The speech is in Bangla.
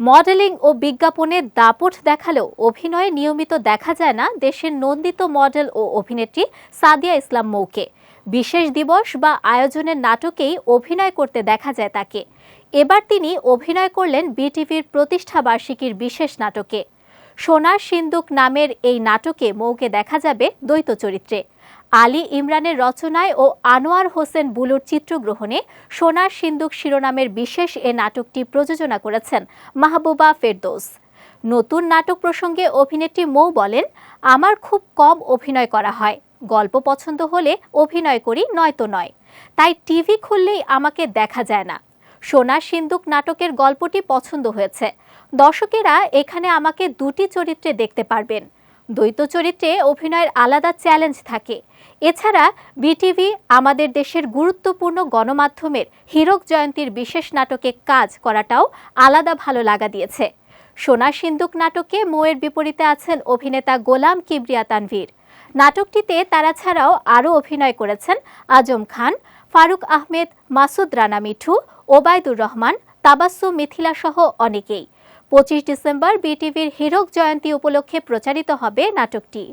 মডেলিং ও বিজ্ঞাপনে দাপট দেখালেও অভিনয়ে নিয়মিত দেখা যায় না দেশের নন্দিত মডেল ও অভিনেত্রী সাদিয়া ইসলাম মৌকে। বিশেষ দিবস বা আয়োজনের নাটকেই অভিনয় করতে দেখা যায় তাকে। এবার তিনি অভিনয় করলেন বিটিভির প্রতিষ্ঠা বার্ষিকীর বিশেষ নাটকে। সোনার সিন্দুক নামের এই নাটকে মৌকে দেখা যাবে দ্বৈত চরিত্রে। আলী ইমরানের রচনায় ও আনোয়ার হোসেন বুলুর চিত্রগ্রহণে সোনার সিন্দুক শিরোনামের বিশেষ এ নাটকটি প্রযোজনা করেছেন মাহবুবা ফেরদৌস। নতুন নাটক প্রসঙ্গে অভিনেত্রী মৌ বলেন, আমার খুব কম অভিনয় করা হয়। গল্প পছন্দ হলে অভিনয় করি, নয়তো নয়। তাই টিভি খুললেই আমাকে দেখা যায় না। সোনার সিন্দুক নাটকের গল্পটি পছন্দ হয়েছে। দর্শকেরা এখানে আমাকে দুটি চরিত্রে দেখতে পারবেন। দ্বৈত চরিত্রে অভিনয়ের আলাদা চ্যালেঞ্জ থাকে। এছাড়া বিটিভি আমাদের দেশের গুরুত্বপূর্ণ গণমাধ্যমের হীরক জয়ন্তীর বিশেষ নাটকে কাজ করাটাও আলাদা ভালো লাগা দিয়েছে। সোনা সিন্দুক নাটকে মোয়ের বিপরীতে আছেন অভিনেতা গোলাম কিবরিয়া তানভীর। নাটকটিতে তারা ছাড়াও আরও অভিনয় করেছেন আজম খান, ফারুক আহমেদ, মাসুদ রানা মিঠু, ওবায়দুর রহমান, তাবাস্সু মিথিলা সহ অনেকেই। পঁচিশ ডিসেম্বর বিটিভির হীরক জয়ন্তী উপলক্ষে প্রচারিত হবে নাটকটি।